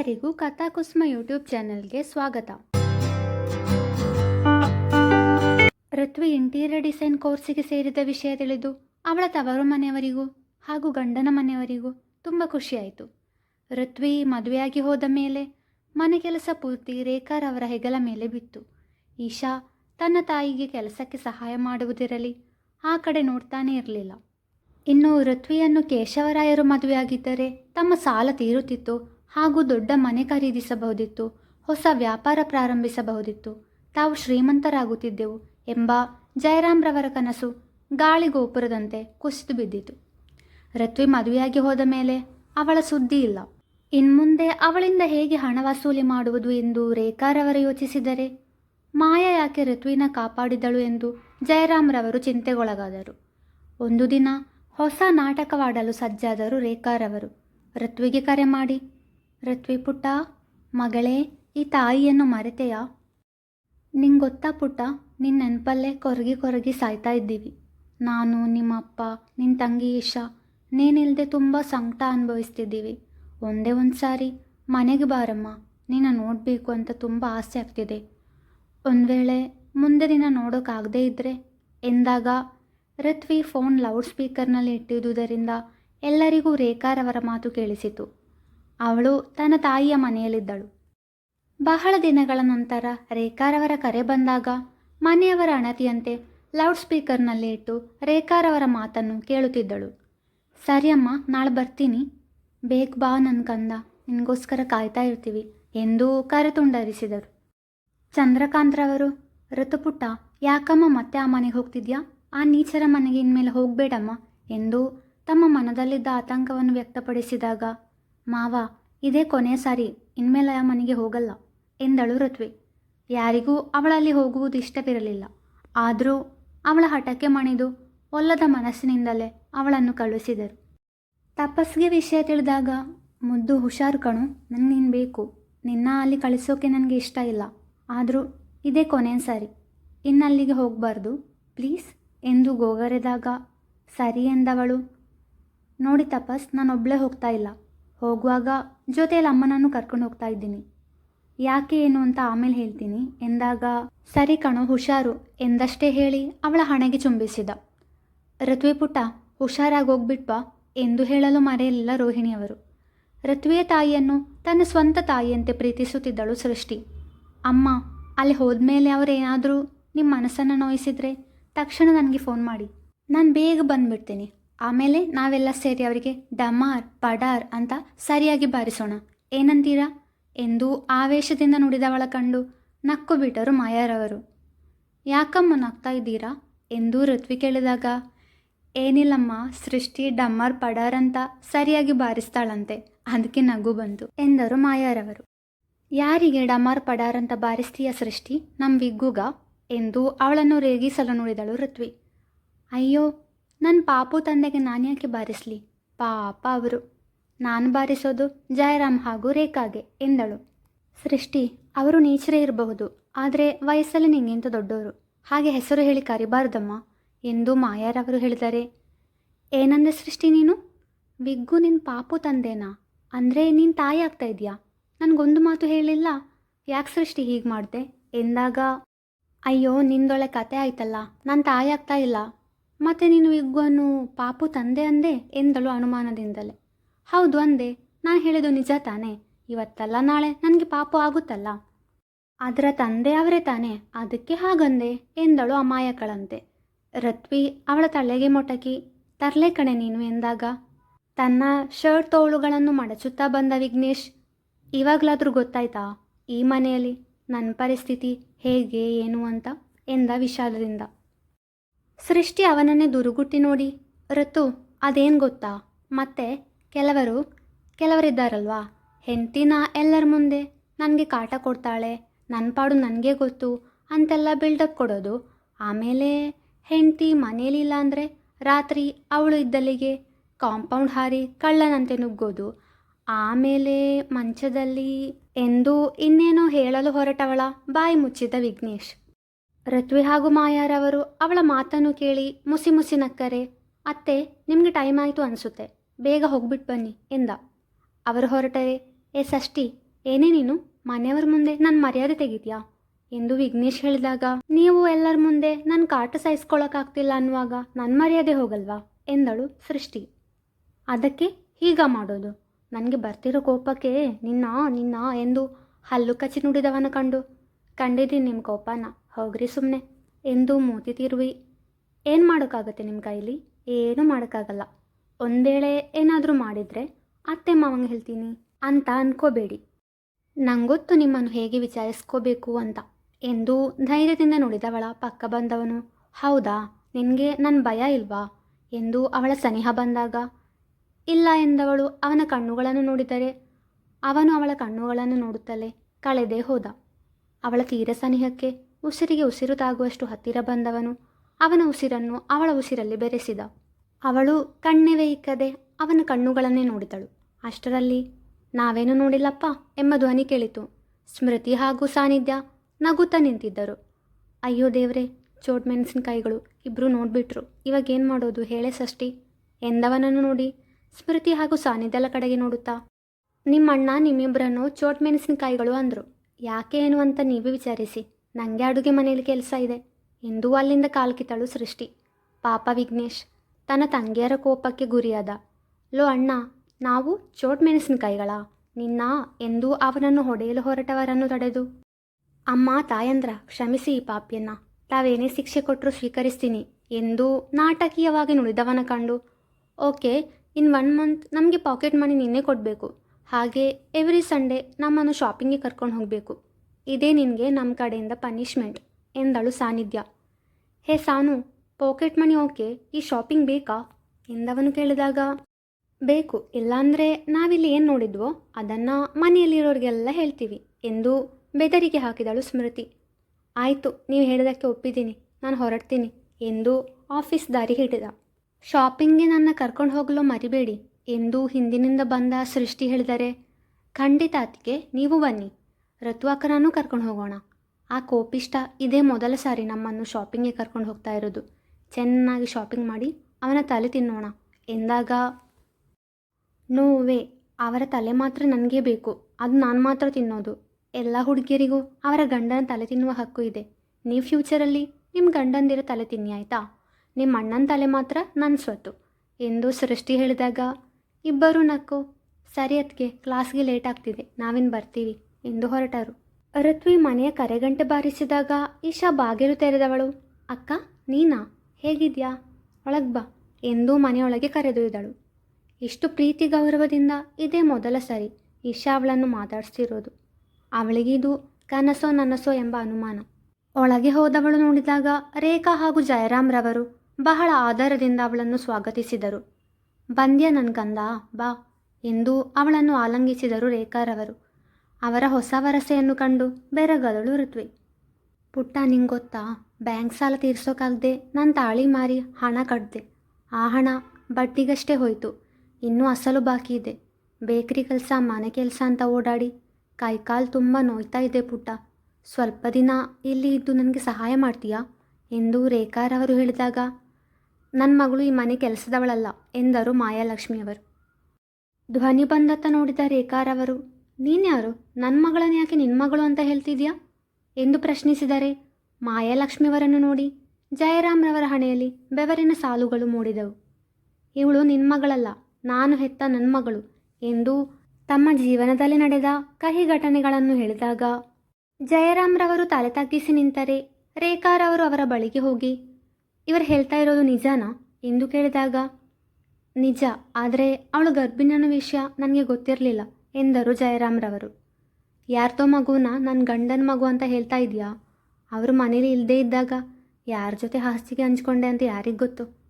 ಎಲ್ಲರಿಗೂ ಕಥಾಕುಸ್ಮ ಯೂಟ್ಯೂಬ್ ಚಾನೆಲ್ಗೆ ಸ್ವಾಗತ. ಋತ್ವಿ ಇಂಟೀರಿಯರ್ ಡಿಸೈನ್ ಕೋರ್ಸಿಗೆ ಸೇರಿದ ವಿಷಯ ತಿಳಿದು ಅವಳ ತವರು ಮನೆಯವರಿಗೂ ಹಾಗೂ ಗಂಡನ ಮನೆಯವರಿಗೂ ತುಂಬ ಖುಷಿಯಾಯಿತು. ಋತ್ವಿ ಮದುವೆಯಾಗಿ ಹೋದ ಮೇಲೆ ಮನೆ ಕೆಲಸ ಪೂರ್ತಿ ರೇಖಾರವರ ಹೆಗಲ ಮೇಲೆ ಬಿತ್ತು. ಈಶಾ ತನ್ನ ತಾಯಿಗೆ ಕೆಲಸಕ್ಕೆ ಸಹಾಯ ಮಾಡುವುದಿರಲಿ, ಆ ಕಡೆ ನೋಡ್ತಾನೇ ಇರಲಿಲ್ಲ. ಇನ್ನು ಋತ್ವಿಯನ್ನು ಕೇಶವರಾಯರು ಮದುವೆಯಾಗಿದ್ದರೆ ತಮ್ಮ ಸಾಲ ತೀರುತ್ತಿತ್ತು ಹಾಗೂ ದೊಡ್ಡ ಮನೆ ಖರೀದಿಸಬಹುದಿತ್ತು, ಹೊಸ ವ್ಯಾಪಾರ ಪ್ರಾರಂಭಿಸಬಹುದಿತ್ತು. ತಾವು ಶ್ರೀಮಂತರಾಗುತ್ತಿದ್ದೆವು ಎಂಬ ಜಯರಾಮ್ರವರ ಕನಸು ಗಾಳಿ ಗೋಪುರದಂತೆ ಕುಸಿದು ಬಿದ್ದಿತು. ರತ್ವಿ ಮದುವೆಯಾಗಿ ಹೋದ ಮೇಲೆ ಅವಳ ಸುದ್ದಿ ಇಲ್ಲ. ಇನ್ಮುಂದೆ ಅವಳಿಂದ ಹೇಗೆ ಹಣ ವಸೂಲಿ ಮಾಡುವುದು ಎಂದು ರೇಖಾರವರು ಯೋಚಿಸಿದರೆ, ಮಾಯಾ ಯಾಕೆ ಋತ್ವಿನ ಕಾಪಾಡಿದಳು ಎಂದು ಜಯರಾಮ್ರವರು ಚಿಂತೆಗೊಳಗಾದರು. ಒಂದು ದಿನ ಹೊಸ ನಾಟಕವಾಡಲು ಸಜ್ಜಾದರು ರೇಖಾರವರು. ಋತ್ವಿಗೆ ಕರೆ ಮಾಡಿ ಋತ್ವಿ ಪುಟ್ಟ, ಮಗಳೇ, ಈ ತಾಯಿಯನ್ನು ಮರೆತೆಯಾ? ನಿಂಗೆ ಗೊತ್ತಾ ಪುಟ್ಟ ನಿನ್ನ ನೆನಪಲ್ಲೇ ಕೊರಗಿ ಕೊರಗಿ ಸಾಯ್ತಾ ಇದ್ದೀವಿ. ನಾನು ನಿಮ್ಮ ಅಪ್ಪ ನಿನ್ನ ತಂಗಿ ಈಶಾ ನೀನಿಲ್ಲದೆ ತುಂಬ ಸಂಕಟ ಅನುಭವಿಸ್ತಿದ್ದೀವಿ. ಒಂದೇ ಒಂದು ಸಾರಿ, ಮನೆಗೆ ಬಾರಮ್ಮ, ನಿನ್ನ ನೋಡಬೇಕು ಅಂತ ತುಂಬ ಆಸೆ ಆಗ್ತಿದೆ. ಒಂದು ವೇಳೆ ಮುಂದೆ ದಿನ ನೋಡೋಕ್ಕಾಗದೇ ಇದ್ದರೆ ಎಂದಾಗ ಋತ್ವಿ ಫೋನ್ ಲೌಡ್ ಸ್ಪೀಕರ್ನಲ್ಲಿ ಇಟ್ಟಿದ್ದುದರಿಂದ ಎಲ್ಲರಿಗೂ ರೇಖಾರವರ ಮಾತು ಕೇಳಿಸಿತು. ಅವಳು ತನ್ನ ತಾಯಿಯ ಮನೆಯಲ್ಲಿದ್ದಳು. ಬಹಳ ದಿನಗಳ ನಂತರ ರೇಖಾರವರ ಕರೆ ಬಂದಾಗ ಮನೆಯವರ ಅಣತಿಯಂತೆ ಲೌಡ್ ಸ್ಪೀಕರ್ನಲ್ಲಿ ಇಟ್ಟು ರೇಖಾರವರ ಮಾತನ್ನು ಕೇಳುತ್ತಿದ್ದಳು. ಸರಿ ಅಮ್ಮ ನಾಳೆ ಬರ್ತೀನಿ. ಬೇಗ ಬಾ ನನ್ನ ಕಂದ, ನಿನಗೋಸ್ಕರ ಕಾಯ್ತಾ ಇರ್ತೀವಿ ಎಂದು ಕರೆ ತುಂಡರಿಸಿದರು. ಚಂದ್ರಕಾಂತ್ರವರು ಋತುಪುಟ್ಟ, ಯಾಕಮ್ಮ ಮತ್ತೆ ಆ ಮನೆಗೆ ಹೋಗ್ತಿದ್ಯಾ? ಆ ನೀಚರ ಮನೆಗೆ ಇನ್ಮೇಲೆ ಹೋಗಬೇಡಮ್ಮ ಎಂದು ತಮ್ಮ ಮನದಲ್ಲಿದ್ದ ಆತಂಕವನ್ನು ವ್ಯಕ್ತಪಡಿಸಿದಾಗ ಮಾವ, ಇದೇ ಕೊನೆಯ ಸಾರಿ, ಇನ್ಮೇಲೆ ಆ ಮನೆಗೆ ಹೋಗಲ್ಲ, ಎಂದಳು ಋತ್ವಿ. ಯಾರಿಗೂ ಅವಳಲ್ಲಿ ಹೋಗುವುದು ಇಷ್ಟವಿರಲಿಲ್ಲ. ಆದರೂ ಅವಳ ಹಠಕ್ಕೆ ಮಣಿದು ಒಲ್ಲದ ಮನಸ್ಸಿನಿಂದಲೇ ಅವಳನ್ನು ಕಳುಹಿಸಿದರು. ತಪಸ್ಗೆ ವಿಷಯ ತಿಳಿದಾಗ, ಮುದ್ದು ಹುಷಾರು ಕಣು ನನಗೆ ನೀನು ಬೇಕು? ನಿನ್ನ ಅಲ್ಲಿ ಕಳಿಸೋಕೆ ನನಗೆ ಇಷ್ಟ ಇಲ್ಲ. ಆದರೂ ಇದೇ ಕೊನೆಯ ಸಾರಿ. ಇನ್ನಲ್ಲಿಗೆ ಹೋಗಬಾರ್ದು, ಪ್ಲೀಸ್? ಎಂದು ಗೋಗರೆದಾಗ, ಸರಿ ಎಂದವಳು. ನೋಡಿ ತಪಸ್ ನಾನೊಬ್ಬಳೇ ಹೋಗ್ತಾ ಇಲ್ಲ. ಹೋಗುವಾಗ ಜೊತೆಯಲ್ಲಿ ಅಮ್ಮನನ್ನು ಕರ್ಕೊಂಡು ಹೋಗ್ತಾ ಇದ್ದೀನಿ. ಯಾಕೆ ಏನು ಅಂತ ಆಮೇಲೆ ಹೇಳ್ತೀನಿ. ಎಂದಾಗ, ಸರಿ ಕಣೋ, ಹುಷಾರು. ಎಂದಷ್ಟೇ ಹೇಳಿ ಅವಳ ಹಣೆಗೆ ಚುಂಬಿಸಿದ. ಋತ್ವಿ ಪುಟ್ಟ, ಹುಷಾರಾಗಿ ಹೋಗ್ಬಿಟ್ವಾ ಎಂದು ಹೇಳಲು ಮರೆಯಲಿಲ್ಲ ರೋಹಿಣಿಯವರು ಋತ್ವಿಯ ತಾಯಿಯನ್ನು ತನ್ನ ಸ್ವಂತ ತಾಯಿಯಂತೆ ಪ್ರೀತಿಸುತ್ತಿದ್ದಳು ಸೃಷ್ಟಿ. ಅಮ್ಮ, ಅಲ್ಲಿ ಹೋದ್ಮೇಲೆ ಅವರೇನಾದರೂ ನಿಮ್ಮ ಮನಸ್ಸನ್ನು ನೋಯಿಸಿದರೆ ತಕ್ಷಣ ನನಗೆ ಫೋನ್ ಮಾಡಿ. ನಾನು ಬೇಗ ಬಂದುಬಿಡ್ತೀನಿ. ಆಮೇಲೆ ನಾವೆಲ್ಲ ಸೇರಿ ಅವರಿಗೆ ಡಮಾರ್, ಪಡಾರ್ ಅಂತ ಸರಿಯಾಗಿ ಬಾರಿಸೋಣ. ಏನಂತೀರಾ? ಎಂದು ಆವೇಶದಿಂದ ನುಡಿದವಳ ಕಂಡು ನಕ್ಕು ಬಿಟ್ಟರು ಮಾಯಾರವರು. ಯಾಕಮ್ಮ ನಗ್ತಾ ಇದ್ದೀರಾ? ಎಂದು ಋತ್ವಿ ಕೇಳಿದಾಗ, ಏನಿಲ್ಲಮ್ಮ, ಸೃಷ್ಟಿ ಡಮ್ಮರ್ ಪಡಾರ್ ಅಂತ ಸರಿಯಾಗಿ ಬಾರಿಸ್ತಾಳಂತೆ. ಅದಕ್ಕೆ ನಗು ಬಂತು ಎಂದರು ಮಾಯಾರವರು. ಯಾರಿಗೆ ಡಮಾರ್, ಪಡಾರ್ ಅಂತ ಬಾರಿಸ್ತೀಯ ಸೃಷ್ಟಿ? ನಮ್ಮ ವಿಗ್ಗುಗ? ಎಂದು ಅವಳನ್ನು ರೇಗಿಸಲು ನುಡಿದಳು ಋತ್ವಿ. ಅಯ್ಯೋ ನನ್ನ ಪಾಪು ತಂದೆಗೆ ನಾನು ಯಾಕೆ ಬಾರಿಸಲಿ? ಪಾಪ ಅವರು. ನಾನು ಬಾರಿಸೋದು ಜಯರಾಮ್ ಹಾಗೂ ರೇಖಾಗೆ ಎಂದಳು. ಸೃಷ್ಟಿ, ಅವರು ನೀಚರೇ ಇರಬಹುದು, ಆದರೆ ವಯಸ್ಸಲ್ಲಿ ನಿಂಗೆಂತ ದೊಡ್ಡವರು ಹಾಗೆ ಹೆಸರು ಹೇಳಿ ಕರಿಬಾರ್ದಮ್ಮ. ಎಂದು ಮಾಯಾರವರು ಹೇಳಿದರೆ, ಏನಂದೆ ಸೃಷ್ಟಿ ನೀನು? ವಿಗ್ಗು ನಿನ್ನ ಪಾಪು ತಂದೇನಾ? ಅಂದರೆ ನೀನು ತಾಯಿ ಆಗ್ತಾ ಇದೆಯಾ? ನನಗೊಂದು ಮಾತು ಹೇಳಿಲ್ಲ. ಯಾಕೆ ಸೃಷ್ಟಿ ಹೀಗೆ ಮಾಡಿದೆ? ಎಂದಾಗ, ಅಯ್ಯೋ ನಿಂದೊಳೆ ಕತೆ ಆಯ್ತಲ್ಲ, ನಾನು ತಾಯಿ ಆಗ್ತಾ ಇಲ್ಲ. ಮತ್ತೆ ನೀನು ಇಗ್ಗುವನ್ನು ಪಾಪು ತಂದೆ ಅಂದೆ ಎಂದಳು ಅನುಮಾನದಿಂದಲೇ. ಹೌದು ಅಂದೆ ನಾನು ಹೇಳಿದ್ದು ನಿಜ ತಾನೆ. ಇವತ್ತಲ್ಲ ನಾಳೆ ನನಗೆ ಪಾಪು ಆಗುತ್ತಲ್ಲ. ಅದರ ತಂದೆ ಅವರೇ ತಾನೆ. ಅದಕ್ಕೆ ಹಾಗಂದೆ ಎಂದಳು ಅಮಾಯಕಳಂತೆ. ರತ್ವಿ ಅವಳ ತಲೆಗೆ ಮೊಟಕಿ, ತರಲೆ ಕಣೆ ನೀನು ಎಂದಾಗ, ತನ್ನ ಶರ್ಟ್ ತೋಳುಗಳನ್ನು ಮಡಚುತ್ತಾ ಬಂದ ವಿಘ್ನೇಶ್, ಇವಾಗಲಾದರೂ ಗೊತ್ತಾಯ್ತಾ, ಈ ಮನೆಯಲ್ಲಿ ನನ್ನ ಪರಿಸ್ಥಿತಿ ಹೇಗೆ, ಏನು ಅಂತ ಎಂದ ವಿಷಾದದಿಂದ ಸೃಷ್ಟಿ ಅವನನ್ನೇ ದುರುಗುಟ್ಟಿ ನೋಡಿ. ಋತು, ಅದೇನು ಗೊತ್ತಾ? ಮತ್ತೆ ಕೆಲವರು, ಕೆಲವರಿದ್ದಾರಲ್ವಾ? ಹೆಂಡತಿನ ಎಲ್ಲರ ಮುಂದೆ? ನನಗೆ ಕಾಟ ಕೊಡ್ತಾಳೆ ನನ್ನ ಪಾಡು ನನಗೆ ಗೊತ್ತು ಅಂತೆಲ್ಲ ಬಿಲ್ಡಪ್ ಕೊಡೋದು. ಆಮೇಲೆ ಹೆಂಡ್ತಿ ಮನೇಲಿಲ್ಲ ಅಂದರೆ ರಾತ್ರಿ ಅವಳು ಇದ್ದಲ್ಲಿಗೆ ಕಾಂಪೌಂಡ್ ಹಾರಿ ಕಳ್ಳನಂತೆ ನುಗ್ಗೋದು. ಆಮೇಲೆ ಮಂಚದಲ್ಲಿ ಎಂದು ಇನ್ನೇನೋ ಹೇಳಲು ಹೊರಟವಳ ಬಾಯಿ ಮುಚ್ಚಿದ ವಿಘ್ನೇಶ್. ಋತ್ವಿ ಹಾಗೂ ಮಾಯಾರವರು ಅವಳ ಮಾತನ್ನು ಕೇಳಿ ಮುಸಿ ಮುಸಿ ನಕ್ಕರೆ, ಅತ್ತೆ, ನಿಮಗೆ ಟೈಮ್ ಆಯಿತು ಅನಿಸುತ್ತೆ, ಬೇಗ ಹೋಗ್ಬಿಟ್ಟು ಬನ್ನಿ, ಎಂದ. ಅವರು ಹೊರಟರೆ, ಏ ಷಷ್ಠಿ ಏನೇ ನೀನು, ಮನೆಯವರ ಮುಂದೆ ನನ್ನ ಮರ್ಯಾದೆ ತೆಗಿದ್ಯಾ ಎಂದು ವಿಘ್ನೇಶ್ ಹೇಳಿದಾಗ, ನೀವು ಎಲ್ಲರ ಮುಂದೆ ನನ್ನ ಕಾಟ ಸಹಿಸ್ಕೊಳ್ಳೋಕ್ಕಾಗ್ತಿಲ್ಲ ಅನ್ನುವಾಗ ನನ್ನ ಮರ್ಯಾದೆ ಹೋಗಲ್ವಾ? ಎಂದಳು ಸೃಷ್ಟಿ. ಅದಕ್ಕೆ ಹೀಗ ಮಾಡೋದು, ನನಗೆ ಬರ್ತಿರೋ ಕೋಪಕ್ಕೆ ನಿನ್ನ ನಿನ್ನ ಎಂದು ಹಲ್ಲು ಕಚ್ಚಿ ನುಡಿದವನ ಕಂಡು. ಕಂಡಿದ್ದೀನಿ ನಿಮ್ಮ ಕೋಪನ. ಹೋಗ್ರಿ ಸುಮ್ಮನೆ ಎಂದು ಮೂತಿ ತಿರುವಿ, ಏನು ಮಾಡೋಕ್ಕಾಗತ್ತೆ ನಿಮ್ಮ ಕೈಲಿ? ಏನೂ ಮಾಡೋಕ್ಕಾಗಲ್ಲ. ಒಂದೇಳೆ ಏನಾದರೂ ಮಾಡಿದರೆ ಅತ್ತೆ ಮಾವಂಗೆ ಹೇಳ್ತೀನಿ ಅಂತ ಅನ್ಕೋಬೇಡಿ. ನಂಗೊತ್ತು ನಿಮ್ಮನ್ನು ಹೇಗೆ ವಿಚಾರಿಸ್ಕೋಬೇಕು ಅಂತ ಎಂದು ಧೈರ್ಯದಿಂದ ನೋಡಿದವಳ ಪಕ್ಕ ಬಂದವನು, ಹೌದಾ? ನಿನಗೆ ನನ್ನ ಭಯ ಇಲ್ವಾ? ಎಂದು ಅವಳ ಸನಿಹ ಬಂದಾಗ, ಇಲ್ಲ ಎಂದವಳು ಅವನ ಕಣ್ಣುಗಳನ್ನು ನೋಡಿದರೆ, ಅವನು ಅವಳ ಕಣ್ಣುಗಳನ್ನು ನೋಡುತ್ತಲೇ ಕಳೆದೇ ಹೋದ. ಅವಳ ತೀರ ಸನಿಹಕ್ಕೆ ಉಸಿರಿಗೆ ಉಸಿರು ತಾಗುವಷ್ಟು ಹತ್ತಿರ ಬಂದವನು. ಅವನ ಉಸಿರನ್ನು ಅವಳ ಉಸಿರಲ್ಲಿ ಬೆರೆಸಿದ. ಅವಳು ಕಣ್ಣೆವೆ ಇಕ್ಕದೆ ಅವನ ಕಣ್ಣುಗಳನ್ನೇ ನೋಡಿದಳು. ಅಷ್ಟರಲ್ಲಿ, ನಾವೇನು ನೋಡಿಲ್ಲಪ್ಪ? ಎಂಬ ಧ್ವನಿ ಕೇಳಿತು. ಸ್ಮೃತಿ ಹಾಗೂ ಸಾನ್ನಿಧ್ಯ ನಗುತ್ತಾ ನಿಂತಿದ್ದರು. ಅಯ್ಯೋ ದೇವ್ರೆ, ಚೋಟ್ ಮೆಣಸಿನಕಾಯಿಗಳು ಇಬ್ಬರು ನೋಡಿಬಿಟ್ರು. ಇವಾಗ ಏನು ಮಾಡೋದು? ಹೇಳೆ ಷಷ್ಠಿ ಎಂದವನನ್ನು ನೋಡಿ ಸ್ಮೃತಿ ಹಾಗೂ ಸಾನ್ನಿಧ್ಯಲ ಕಡೆಗೆ ನೋಡುತ್ತಾ, ನಿಮ್ಮಣ್ಣ ನಿಮ್ಮಿಬ್ಬರನ್ನು ಚೋಟ್ ಮೆಣಸಿನಕಾಯಿಗಳು ಅಂದರು. ಯಾಕೆ ಏನು ಅಂತ ನೀವೇ ವಿಚಾರಿಸಿ. ನನಗೆ ಅಡುಗೆ ಮನೆಯಲ್ಲಿ ಕೆಲಸ ಇದೆ. ಎಂದು ಅಲ್ಲಿಂದ ಕಾಲ್ಕಿತಳು ಸೃಷ್ಟಿ. ಪಾಪ ವಿಘ್ನೇಶ್, ತನ್ನ ತಂಗಿಯರ ಕೋಪಕ್ಕೆ ಗುರಿಯಾದ. ಲೋ ಅಣ್ಣ, ನಾವು ಚೋಟ್ ಮೆಣಸಿನಕಾಯಿಗಳ. ನಿನ್ನ ಎಂದು ಅವನನ್ನು ಹೊಡೆಯಲು ಹೊರಟವರನ್ನು ತಡೆದು. ಅಮ್ಮ, ತಾಯಂದ್ರ, ಕ್ಷಮಿಸಿ ಈ ಪಾಪ್ಯನ್ನ. ತಾವೇನೇ ಶಿಕ್ಷೆ ಕೊಟ್ಟರು ಸ್ವೀಕರಿಸ್ತೀನಿ. ಎಂದು ನಾಟಕೀಯವಾಗಿ ನುಡಿದವನ ಕಂಡು. ಓಕೆ, ಇನ್ ಒನ್ ಮಂತ್ ನಮಗೆ ಪಾಕೆಟ್ ಮನಿ ನಿನ್ನೆ ಕೊಡಬೇಕು. ಹಾಗೆ ಎವ್ರಿ ಸಂಡೇ ನಮ್ಮನ್ನು ಶಾಪಿಂಗಿಗೆ ಕರ್ಕೊಂಡು ಹೋಗಬೇಕು. ಇದೇ ನಿನಗೆ ನಮ್ಮ ಕಡೆಯಿಂದ ಪನಿಷ್ಮೆಂಟ್ ಎಂದಳು Sannidhya hey Sanu pocket money okay, ಈ ಶಾಪಿಂಗ್ ಬೇಕಾ? ಎಂದವನು ಕೇಳಿದಾಗ, ಬೇಕು, ಇಲ್ಲಾಂದರೆ ನಾವಿಲ್ಲಿ ಏನು ನೋಡಿದ್ವೋ, ಅದನ್ನು ಮನೆಯಲ್ಲಿರೋರಿಗೆಲ್ಲ ಹೇಳ್ತೀವಿ, ಎಂದು ಬೆದರಿಕೆ ಹಾಕಿದಳು ಸ್ಮೃತಿ. ಆಯಿತು, ನೀವು ಹೇಳಿದಕ್ಕೆ ಒಪ್ಪಿದ್ದೀನಿ, ನಾನು ಹೊರಡ್ತೀನಿ, ಎಂದು ಆಫೀಸ್ ದಾರಿ ಹಿಡಿದ. ಶಾಪಿಂಗ್ಗೆ ನನ್ನ ಕರ್ಕೊಂಡು ಹೋಗಲು ಮರಿಬೇಡಿ, ಎಂದು ಹಿಂದಿನಿಂದ ಬಂದ ಸೃಷ್ಟಿ ಹೇಳಿದರೆ, ಖಂಡಿತ ಅದಕ್ಕೆ ನೀವು ಬನ್ನಿ. ಋತುವಾಕನೂ ಕರ್ಕೊಂಡು ಹೋಗೋಣ. ಆ ಕೋಪಿಷ್ಟ ಇದೇ ಮೊದಲ ಸಾರಿ ನಮ್ಮನ್ನು ಶಾಪಿಂಗ್ಗೆ ಕರ್ಕೊಂಡು ಹೋಗ್ತಾ ಇರೋದು. ಚೆನ್ನಾಗಿ ಶಾಪಿಂಗ್ ಮಾಡಿ ಅವನ ತಲೆ ತಿನ್ನೋಣ. ಎಂದಾಗ ನೋವೇ ಅವರ ತಲೆ ಮಾತ್ರ ನನಗೆ ಬೇಕು. ಅದು ನಾನು ಮಾತ್ರ ತಿನ್ನೋದು. ಎಲ್ಲ ಹುಡುಗಿಯರಿಗೂ ಅವರ ಗಂಡನ ತಲೆ ತಿನ್ನುವ ಹಕ್ಕು ಇದೆ. ನೀವು ಫ್ಯೂಚರಲ್ಲಿ ನಿಮ್ಮ ಗಂಡಂದಿರ ತಲೆ ತಿನ್ನಿ, ಆಯಿತಾ? ನಿಮ್ಮ ಅಣ್ಣನ ತಲೆ ಮಾತ್ರ ನನ್ನ ಸ್ವತ್ತು. ಎಂದು ಸೃಷ್ಟಿ ಹೇಳಿದಾಗ, ಇಬ್ಬರೂ ನಕ್ಕು. ಸರಿ ಅದಕ್ಕೆ ಕ್ಲಾಸ್ಗೆ ಲೇಟ್ ಆಗ್ತಿದೆ. ನಾವಿನ್ನು ಬರ್ತೀವಿ. ಎಂದು ಹೊರಟರು. ಋತ್ವಿ ಮನೆಯ ಕರೆಗಂಟೆ ಬಾರಿಸಿದಾಗ ಈಶಾ ಬಾಗಿಲು ತೆರೆದವಳು. ಅಕ್ಕ, ನೀನಾ? ಹೇಗಿದ್ಯಾ? ಒಳಗ್ ಬಾ ಎಂದು ಮನೆಯೊಳಗೆ ಕರೆದೊಯ್ದಳು. ಇಷ್ಟು ಪ್ರೀತಿ ಗೌರವದಿಂದ ಇದೇ ಮೊದಲ ಸರಿ ಈಶಾ ಅವಳನ್ನು ಮಾತಾಡಿಸ್ತಿರೋದು. ಅವಳಿಗಿದು ಕನಸೋ ನನಸೋ ಎಂಬ ಅನುಮಾನ. ಒಳಗೆ ಹೋದವಳು ನೋಡಿದಾಗ ರೇಖಾ ಹಾಗೂ ಜಯರಾಮ್ರವರು ಬಹಳ ಆಧಾರದಿಂದ ಅವಳನ್ನು ಸ್ವಾಗತಿಸಿದರು. ಬಂದ್ಯ ನನ್ಗಂದ ಬಾ ಎಂದು ಅವಳನ್ನು ಆಲಂಗಿಸಿದರು ರೇಖಾರವರು ಅವರ ಹೊಸ ವರಸೆಯನ್ನು ಕಂಡು ಬೆರಗದಳು ಋತ್ವಿ. ಪುಟ್ಟ ನಿಂಗೊತ್ತಾ, ಬ್ಯಾಂಕ್ ಸಾಲ ತೀರ್ಸೋಕ್ಕಾಗದೆ ನಾನು ತಾಳಿ ಮಾರಿ ಹಣ ಕಟ್ಟಿದೆ ಆ ಹಣ ಬಡ್ಡಿಗಷ್ಟೇ ಹೋಯಿತು. ಇನ್ನೂ ಅಸಲು ಬಾಕಿ ಇದೆ. ಬೇಕ್ರಿ ಕೆಲಸ, ಮನೆ ಕೆಲಸ ಅಂತ ಓಡಾಡಿ ಕೈಕಾಲು ತುಂಬ ನೋಯ್ತಾ ಇದೆ ಪುಟ್ಟ. ಸ್ವಲ್ಪ ದಿನ ಇಲ್ಲಿ ಇದ್ದು ನನಗೆ ಸಹಾಯ ಮಾಡ್ತೀಯಾ? ಎಂದು ರೇಖಾರವರು ಹೇಳಿದಾಗ ನನ್ನ ಮಗಳು ಈ ಮನೆ ಕೆಲಸದವಳಲ್ಲ ಎಂದರು ಮಾಯಾಲಕ್ಷ್ಮಿಯವರು. ಧ್ವನಿ ಬಂದತ್ತ ನೋಡಿದ ರೇಖಾರವರು ನೀನ್ಯಾರು ನನ್ನ ಮಗಳನ್ನು ಯಾಕೆ ನಿನ್ನ ಮಗಳು ಅಂತ ಹೇಳ್ತಿದ್ಯಾ? ಎಂದು ಪ್ರಶ್ನಿಸಿದರೆ ಮಾಯಾಲಕ್ಷ್ಮಿಯವರನ್ನು ನೋಡಿ ಜಯರಾಮ್ರವರ ಹಣೆಯಲ್ಲಿ ಬೆವರಿನ ಸಾಲುಗಳು ಮೂಡಿದವು. ಇವಳು ನಿನ್ನ ಮಗಳಲ್ಲ, ನಾನು ಹೆತ್ತ ನನ್ನ ಮಗಳು ಎಂದು ತಮ್ಮ ಜೀವನದಲ್ಲಿ ನಡೆದ ಕಹಿ ಘಟನೆಗಳನ್ನು ಹೇಳಿದಾಗ ಜಯರಾಮ್ರವರು ತಲೆ ತಗ್ಗಿಸಿ ನಿಂತರೆ ರೇಖಾರವರು ಅವರ ಬಳಿಗೆ ಹೋಗಿ, ಇವರು ಹೇಳ್ತಾ ಇರೋದು ನಿಜನಾ? ಎಂದು ಕೇಳಿದಾಗ, ನಿಜ, ಆದರೆ ಅವಳು ಗರ್ಭಿಣನ ವಿಷಯ ನನಗೆ ಗೊತ್ತಿರಲಿಲ್ಲ. ಎಂದರು ಜಯರಾಮ್ರವರು. ಯಾರ್ದೋ ಮಗುನ ನನ್ನ ಗಂಡನ ಮಗು ಅಂತ ಹೇಳ್ತಾ ಇದೆಯಾ? ಅವರು ಮನೇಲಿ ಇಲ್ಲದೇ ಇದ್ದಾಗ ಯಾರ ಜೊತೆ ಹಾಸಿಗೆ ಹಂಚ್ಕೊಂಡೆ ಅಂತ ಯಾರಿಗೆ ಗೊತ್ತು?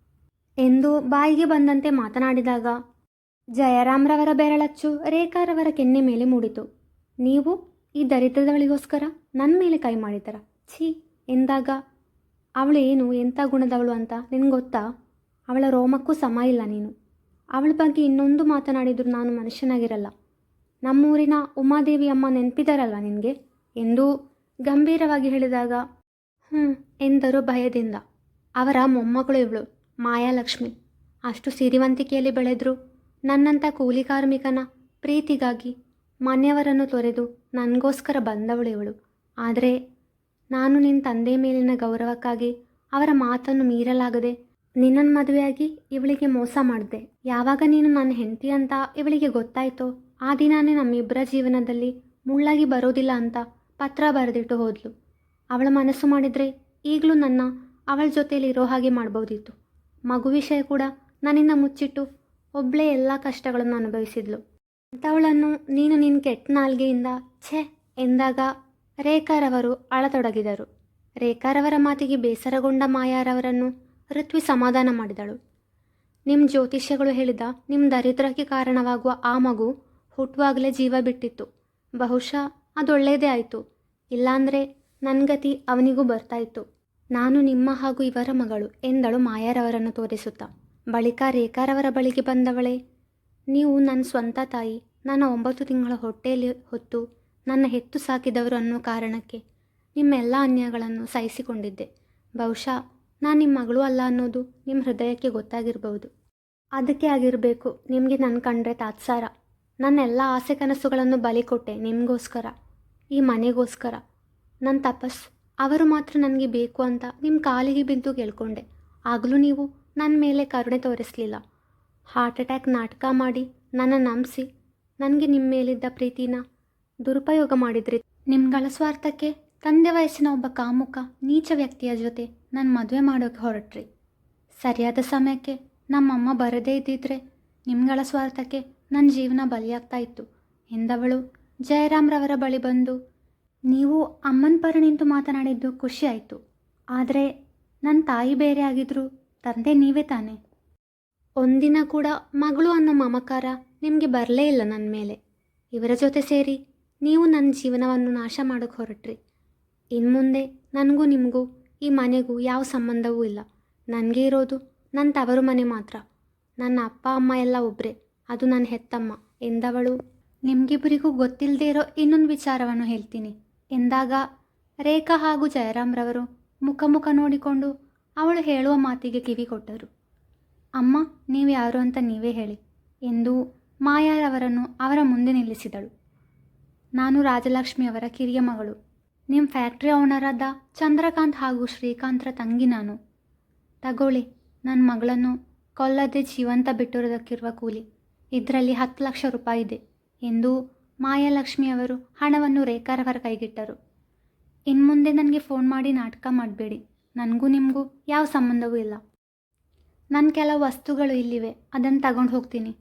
ಎಂದು ಬಾಯಿಗೆ ಬಂದಂತೆ ಮಾತನಾಡಿದಾಗ, ಜಯರಾಮ್ರವರ ಬೆರಳಚ್ಚು ರೇಖಾರವರ ಕೆನ್ನೆ ಮೇಲೆ ಮೂಡಿತು. ನೀವು ಈ ದರಿದ್ರದವಳಿಗೋಸ್ಕರ ನನ್ನ ಮೇಲೆ ಕೈ ಮಾಡಿದರ? ಛೀ ಎಂದಾಗ, ಅವಳು ಏನು ಎಂಥ ಗುಣದವಳು ಅಂತ ನಿನಗೆ ಗೊತ್ತಾ? ಅವಳ ರೋಮಕ್ಕೂ ಸಮ ಇಲ್ಲ ನೀನು. ಅವಳ ಬಗ್ಗೆ ಇನ್ನೊಂದು ಮಾತನಾಡಿದ್ರು ನಾನು ಮನುಷ್ಯನಾಗಿರಲ್ಲ. ನಮ್ಮೂರಿನ ಉಮಾದೇವಿ ಅಮ್ಮ ನೆನಪಿದಾರಲ್ವ ನಿನಗೆ? ಎಂದು ಗಂಭೀರವಾಗಿ ಹೇಳಿದಾಗ ಹ್ಞೂ ಎಂದರು ಭಯದಿಂದ. ಅವರ ಮೊಮ್ಮಗಳು ಇವಳು, ಮಾಯಾಲಕ್ಷ್ಮಿ. ಅಷ್ಟು ಸಿರಿವಂತಿಕೆಯಲ್ಲಿ ಬೆಳೆದ್ರು. ನನ್ನಂಥ ಕೂಲಿ ಕಾರ್ಮಿಕನ ಪ್ರೀತಿಗಾಗಿ ಮನೆಯವರನ್ನು ತೊರೆದು ನನಗೋಸ್ಕರ ಬಂದವಳು ಇವಳು. ಆದರೆ ನಾನು ನಿನ್ನ ತಂದೆ ಮೇಲಿನ ಗೌರವಕ್ಕಾಗಿ ಅವರ ಮಾತನ್ನು ಮೀರಲಾಗದೆ ನಿನ್ನನ್ನು ಮದುವೆಯಾಗಿ ಇವಳಿಗೆ ಮೋಸ ಮಾಡಿದೆ. ಯಾವಾಗ ನೀನು ನನ್ನ ಹೆಂಡತಿ ಅಂತ ಇವಳಿಗೆ ಗೊತ್ತಾಯ್ತೋ? ಆ ದಿನಾನೇ ನಮ್ಮಿಬ್ಬರ ಜೀವನದಲ್ಲಿ ಮುಳ್ಳಾಗಿ ಬರೋದಿಲ್ಲ ಅಂತ ಪತ್ರ ಬರೆದಿಟ್ಟು ಹೋದ್ಲು. ಅವಳ ಮನಸ್ಸು ಮಾಡಿದರೆ ಈಗಲೂ ನನ್ನ ಅವಳ ಜೊತೆಯಲ್ಲಿ ಇರೋ ಹಾಗೆ ಮಾಡ್ಬೋದಿತ್ತು. ಮಗು ವಿಷಯ ಕೂಡ ನನ್ನಿಂದ ಮುಚ್ಚಿಟ್ಟು ಒಬ್ಬಳೇ ಎಲ್ಲ ಕಷ್ಟಗಳನ್ನು ಅನುಭವಿಸಿದ್ಲು. ಅಂಥವಳನ್ನು ನೀನು ನಿನ್ನ ಕೆಟ್ಟ ನಾಲ್ಗೆಯಿಂದ ಛೆ ಎಂದಾಗ ರೇಖಾರವರು ಅಳತೊಡಗಿದರು. ರೇಖಾರವರ ಮಾತಿಗೆ ಬೇಸರಗೊಂಡ ಮಾಯಾರವರನ್ನು ಋತ್ವಿ ಸಮಾಧಾನ ಮಾಡಿದಳು. ನಿಮ್ಮ ಜ್ಯೋತಿಷ್ಯಗಳು ಹೇಳಿದ ನಿಮ್ಮ ದರಿದ್ರಕ್ಕೆ ಕಾರಣವಾಗುವ ಆ ಮಗು ಹುಟ್ಟುವಾಗಲೇ ಜೀವ ಬಿಟ್ಟಿತ್ತು. ಬಹುಶಃ ಅದೊಳ್ಳೆಯದೇ ಆಯಿತು. ಇಲ್ಲಾಂದರೆ ನನ್ನ ಗತಿ ಅವನಿಗೂ ಬರ್ತಾಯಿತ್ತು ನಾನು ನಿಮ್ಮ ಹಾಗೂ ಇವರ ಮಗಳು ಎಂದಳು ಮಾಯಾರವರನ್ನು ತೋರಿಸುತ್ತಾ. ಬಳಿಕ ರೇಖಾರವರ ಬಳಿಗೆ ಬಂದವಳೇ, ನೀವು ನನ್ನ ಸ್ವಂತ ತಾಯಿ. ನನ್ನ ಒಂಬತ್ತು ತಿಂಗಳ ಹೊಟ್ಟೆಯಲ್ಲಿ ಹೊತ್ತು ನನ್ನ ಹೆತ್ತು ಸಾಕಿದವರು ಅನ್ನೋ ಕಾರಣಕ್ಕೆ ನಿಮ್ಮೆಲ್ಲ ಅನ್ಯಾಯಗಳನ್ನು ಸಹಿಸಿಕೊಂಡಿದ್ದೆ. ಬಹುಶಃ ನಾನು ನಿಮ್ಮ ಮಗಳು ಅಲ್ಲ ಅನ್ನೋದು ನಿಮ್ಮ ಹೃದಯಕ್ಕೆ ಗೊತ್ತಾಗಿರ್ಬೋದು ಅದಕ್ಕೆ ಆಗಿರಬೇಕು. ನಿಮಗೆ ನನ್ನ ಕಂಡ್ರೆ ತಾತ್ಸಾರ. ನನ್ನೆಲ್ಲ ಆಸೆ ಕನಸುಗಳನ್ನು ಬಲಿ ಕೊಟ್ಟೆ ನಿಮಗೋಸ್ಕರ, ಈ ಮನೆಗೋಸ್ಕರ. ನನ್ನ ತಪಸ್ಸು, ಅವರು ಮಾತ್ರ ನನಗೆ ಬೇಕು ಅಂತ ನಿಮ್ಮ ಕಾಲಿಗೆ ಬಿದ್ದು ಕೇಳ್ಕೊಂಡೆ. ಆಗಲೂ ನೀವು ನನ್ನ ಮೇಲೆ ಕರುಣೆ ತೋರಿಸಲಿಲ್ಲ. ಹಾರ್ಟ್ ಅಟ್ಯಾಕ್ ನಾಟಕ ಮಾಡಿ ನನ್ನ ನಂಬಿಸಿ, ನನಗೆ ನಿಮ್ಮ ಮೇಲಿದ್ದ ಪ್ರೀತಿನ ದುರುಪಯೋಗ ಮಾಡಿದ್ರಿ. ನಿಮ್ಗಳ ಸ್ವಾರ್ಥಕ್ಕೆ ತಂದೆ ವಯಸ್ಸಿನ ಒಬ್ಬ ಕಾಮುಕ, ನೀಚ ವ್ಯಕ್ತಿಯ ಜೊತೆ ನನ್ನ ಮದುವೆ ಮಾಡೋಕ್ಕೆ ಹೊರಟ್ರಿ. ಸರಿಯಾದ ಸಮಯಕ್ಕೆ ನಮ್ಮಮ್ಮ ಬರದೇ ಇದ್ದಿದ್ರೆ ನಿಮ್ಗಳ ಸ್ವಾರ್ಥಕ್ಕೆ ನನ್ನ ಜೀವನ ಬಲಿಯಾಗ್ತಾ ಇತ್ತು. ಎಂದವಳು, ಜಯರಾಮ್ರವರ ಬಳಿ ಬಂದು, ನೀವು ಅಮ್ಮನ ಪರ ನಿಂತು ಮಾತನಾಡಿದ್ದು ಆಯಿತು. ಆದರೆ ನನ್ನ ತಾಯಿ ಬೇರೆ ಆಗಿದ್ರು, ತಂದೆ ನೀವೇ ತಾನೆ. ಒಂದಿನ ಕೂಡ ಮಗಳು ಅನ್ನೋ ಮಮಕಾರ ನಿಮಗೆ ಬರಲೇ ಇಲ್ಲ ನನ್ನ ಮೇಲೆ. ಇವರ ಜೊತೆ ಸೇರಿ ನೀವು ನನ್ನ ಜೀವನವನ್ನು ನಾಶ ಮಾಡೋಕ್ಕೆ ಹೊರಟ್ರಿ. ಇನ್ನು ಮುಂದೆ ನನಗೂ ನಿಮಗೂ ಈ ಮನೆಗೂ ಯಾವ ಸಂಬಂಧವೂ ಇಲ್ಲ. ನನಗೆ ಇರೋದು ನನ್ನ ತವರು ಮನೆ ಮಾತ್ರ. ನನ್ನ ಅಪ್ಪ, ಅಮ್ಮ ಎಲ್ಲ ಒಬ್ಬರೇ ಅದು ನನ್ನ ಹೆತ್ತಮ್ಮ. ಎಂದವಳು? ನಿಮಗಿಬ್ಬರಿಗೂ ಗೊತ್ತಿಲ್ಲದೆ ಇರೋ ಇನ್ನೊಂದು ವಿಚಾರವನ್ನು ಹೇಳ್ತೀನಿ. ಎಂದಾಗ ರೇಖಾ ಹಾಗೂ ಜಯರಾಮ್ರವರು ಮುಖ ಮುಖ ನೋಡಿಕೊಂಡು ಅವಳು ಹೇಳುವ ಮಾತಿಗೆ ಕಿವಿ ಕೊಟ್ಟರು. ಅಮ್ಮ, ನೀವು ಯಾರು ಅಂತ ನೀವೇ ಹೇಳಿ ಎಂದು ಮಾಯಾರವರನ್ನು ಅವರ ಮುಂದೆ ನಿಲ್ಲಿಸಿದಳು. ನಾನು ರಾಜಲಕ್ಷ್ಮಿ ಅವರ ಕಿರಿಯ ಮಗಳು. ನಿಮ್ಮ ಫ್ಯಾಕ್ಟ್ರಿ ಓನರಾದ ಚಂದ್ರಕಾಂತ್ ಹಾಗೂ ಶ್ರೀಕಾಂತ್ರ ತಂಗಿ ನಾನು. ತಗೊಳ್ಳಿ ನನ್ನ ಮಗಳನ್ನು ಕೊಲ್ಲದೆ ಜೀವಂತ ಬಿಟ್ಟಿರೋದಕ್ಕಿರುವ ಕೂಲಿ. ಇದರಲ್ಲಿ ಹತ್ತು ಲಕ್ಷ ರೂಪಾಯಿ ಇದೆ ಎಂದು ಮಾಯಾಲಕ್ಷ್ಮಿಯವರು ಹಣವನ್ನು ರೇಖಾರವರ ಕೈಗಿಟ್ಟರು. ಇನ್ನು ಮುಂದೆ ನನಗೆ ಫೋನ್ ಮಾಡಿ ನಾಟಕ ಮಾಡಬೇಡಿ. ನನಗೂ ನಿಮಗೂ ಯಾವ ಸಂಬಂಧವೂ ಇಲ್ಲ. ನನ್ನ ಕೆಲವು ವಸ್ತುಗಳು ಇಲ್ಲಿವೆ ಅದನ್ನು ತಗೊಂಡು ಹೋಗ್ತೀನಿ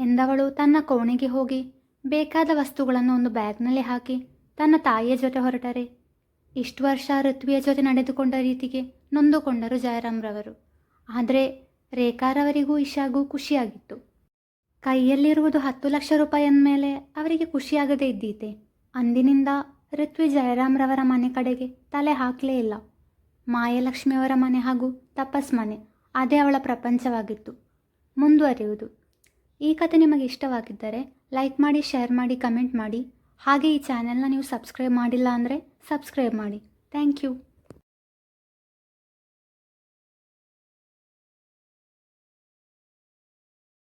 ಎಂದವಳು ತನ್ನ ಕೋಣೆಗೆ ಹೋಗಿ ಬೇಕಾದ ವಸ್ತುಗಳನ್ನು ಒಂದು ಬ್ಯಾಗ್ನಲ್ಲಿ ಹಾಕಿ ತನ್ನ ತಾಯಿಯ ಜೊತೆ ಹೊರಟರೆ. ಇಷ್ಟು ವರ್ಷ ಋತ್ವಿಯ ಜೊತೆ ನಡೆದುಕೊಂಡ ರೀತಿಗೆ ನೊಂದುಕೊಂಡರು ಜಯರಾಮ್ರವರು. ಆದರೆ ರೇಖಾರವರಿಗೂ ಇಶಾಗೂ ಖುಷಿಯಾಗಿತ್ತು. ಕೈಯಲ್ಲಿರುವುದು ಹತ್ತು ಲಕ್ಷ ರೂಪಾಯಿ ಅಂದಮೇಲೆ ಅವರಿಗೆ ಖುಷಿಯಾಗದೇ ಇದ್ದೀತೆ. ಅಂದಿನಿಂದ ಋತ್ವಿ ಜಯರಾಮ್ರವರ ಮನೆ ಕಡೆಗೆ ತಲೆ ಹಾಕಲೇ ಇಲ್ಲ. ಮಾಯಲಕ್ಷ್ಮಿಯವರ ಮನೆ ಹಾಗೂ ತಪಸ್ ಮನೆ, ಅದೇ ಅವಳ ಪ್ರಪಂಚವಾಗಿತ್ತು. ಮುಂದುವರಿಯುವುದು. ಈ ಕತೆ ನಿಮಗೆ ಇಷ್ಟವಾಗಿದ್ದರೆ ಲೈಕ್ ಮಾಡಿ, ಶೇರ್ ಮಾಡಿ, ಕಮೆಂಟ್ ಮಾಡಿ. ಹಾಗೆ ಈ ಚಾನೆಲ್ನ ನೀವು ಸಬ್ಸ್ಕ್ರೈಬ್ ಮಾಡಿಲ್ಲ ಅಂದರೆ ಸಬ್ಸ್ಕ್ರೈಬ್ ಮಾಡಿ. Thank you.